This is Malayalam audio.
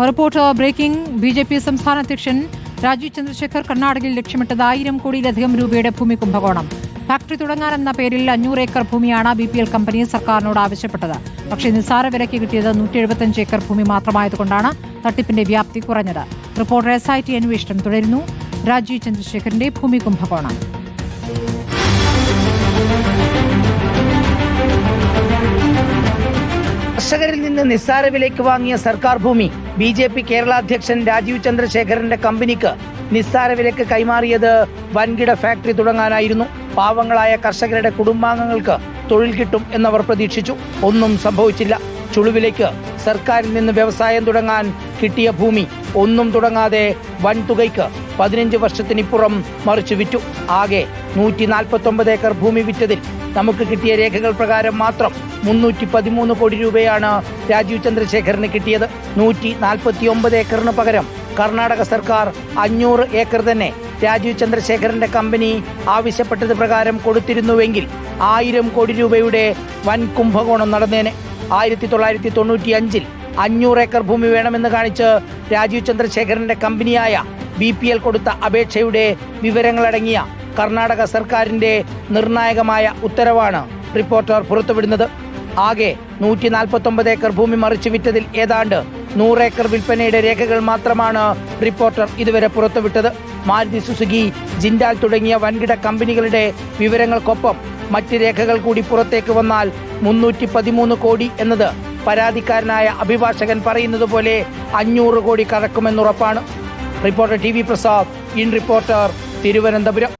Report breaking. B J P സംസ്ഥാന അധ്യക്ഷൻ രാജീവ് ചന്ദ്രശേഖർ കർണാടകയിൽ ലക്ഷ്യമിട്ടത് ആയിരം കോടിയിലധികം രൂപയുടെ ഭൂമി കുംഭകോണം ഫാക്ടറി തുടങ്ങാനെന്ന പേരിൽ അഞ്ഞൂറ് ഏക്കർ ഭൂമിയാണ് ബി പി എൽ കമ്പനി സർക്കാരിനോട് ആവശ്യപ്പെട്ടത്. പക്ഷേ നിസ്സാര വിലയ്ക്ക് കിട്ടിയത് നൂറ്റി എഴുപത്തഞ്ച് ഏക്കർ ഭൂമി മാത്രമായതുകൊണ്ടാണ് തട്ടിപ്പിന്റെ വ്യാപ്തി കുറഞ്ഞത്. റിപ്പോർട്ടർ എസ് ഐ ടി അന്വേഷണം തുടരുന്നു. രാജീവ് ചന്ദ്രശേഖറിന്റെ ഭൂമി കുംഭകോണം കർഷകരിൽ നിന്ന് നിസ്സാര വിലയ്ക്ക് വാങ്ങിയ സർക്കാർ ഭൂമി ബി ജെ പി കേരള അധ്യക്ഷൻ രാജീവ് ചന്ദ്രശേഖരന്റെ കമ്പനിക്ക് നിസ്സാര വിലയ്ക്ക് കൈമാറിയത് വൻകിട ഫാക്ടറി തുടങ്ങാനായിരുന്നു. പാവങ്ങളായ കർഷകരുടെ കുടുംബാംഗങ്ങൾക്ക് തൊഴിൽ കിട്ടും എന്നവർ പ്രതീക്ഷിച്ചു. ഒന്നും സംഭവിച്ചില്ല. ചുളുവിലേക്ക് സർക്കാരിൽ നിന്ന് വ്യവസായം തുടങ്ങാൻ കിട്ടിയ ഭൂമി ഒന്നും തുടങ്ങാതെ വൻ തുകയ്ക്ക് പതിനഞ്ച് വർഷത്തിനിപ്പുറം മറിച്ചു വിറ്റു ആകെ നൂറ്റി നാൽപ്പത്തി ഒമ്പത് ഏക്കർ ഭൂമി വിറ്റതിൽ നമുക്ക് കിട്ടിയ രേഖകൾ പ്രകാരം മാത്രം മുന്നൂറ്റി പതിമൂന്ന് കോടി രൂപയാണ് രാജീവ് ചന്ദ്രശേഖറിന് കിട്ടിയത്. നൂറ്റി നാൽപ്പത്തി ഒമ്പത് ഏക്കറിന് പകരം കർണാടക സർക്കാർ അഞ്ഞൂറ് ഏക്കർ തന്നെ രാജീവ് ചന്ദ്രശേഖറിന്റെ കമ്പനി ആവശ്യപ്പെട്ടത് പ്രകാരം കൊടുത്തിരുന്നുവെങ്കിൽ ആയിരം കോടി രൂപയുടെ വൻ കുംഭകോണം നടന്നേനെ. ആയിരത്തി തൊള്ളായിരത്തി തൊണ്ണൂറ്റി അഞ്ചിൽ അഞ്ഞൂറ് ഏക്കർ ഭൂമി വേണമെന്ന് കാണിച്ച് രാജീവ് ചന്ദ്രശേഖരന്റെ കമ്പനിയായ ബി പി എൽ കൊടുത്ത അപേക്ഷയുടെ വിവരങ്ങളടങ്ങിയ കർണാടക സർക്കാരിന്റെ നിർണായകമായ ഉത്തരവാണ് റിപ്പോർട്ടർ പുറത്തുവിടുന്നത്. ആകെ നൂറ്റി നാൽപ്പത്തി ഒമ്പത് ഏക്കർ ഭൂമി മറിച്ചു വിറ്റതിൽ ഏതാണ്ട് നൂറേക്കർ വിൽപ്പനയുടെ രേഖകൾ മാത്രമാണ് റിപ്പോർട്ടർ ഇതുവരെ പുറത്തുവിട്ടത്. മാരുതി സുസുക്കി ജിൻഡാൽ തുടങ്ങിയ വൻകിട കമ്പനികളുടെ വിവരങ്ങൾക്കൊപ്പം മറ്റ് രേഖകൾ കൂടി പുറത്തേക്ക് വന്നാൽ മുന്നൂറ്റി പതിമൂന്ന് കോടി എന്നത് പരാതിക്കാരനായ അഭിഭാഷകൻ പറയുന്നത് പോലെ അഞ്ഞൂറ് കോടി കടക്കുമെന്നുറപ്പാണ്. Reporter T V Prasad in reporter Thiruvananthapuram.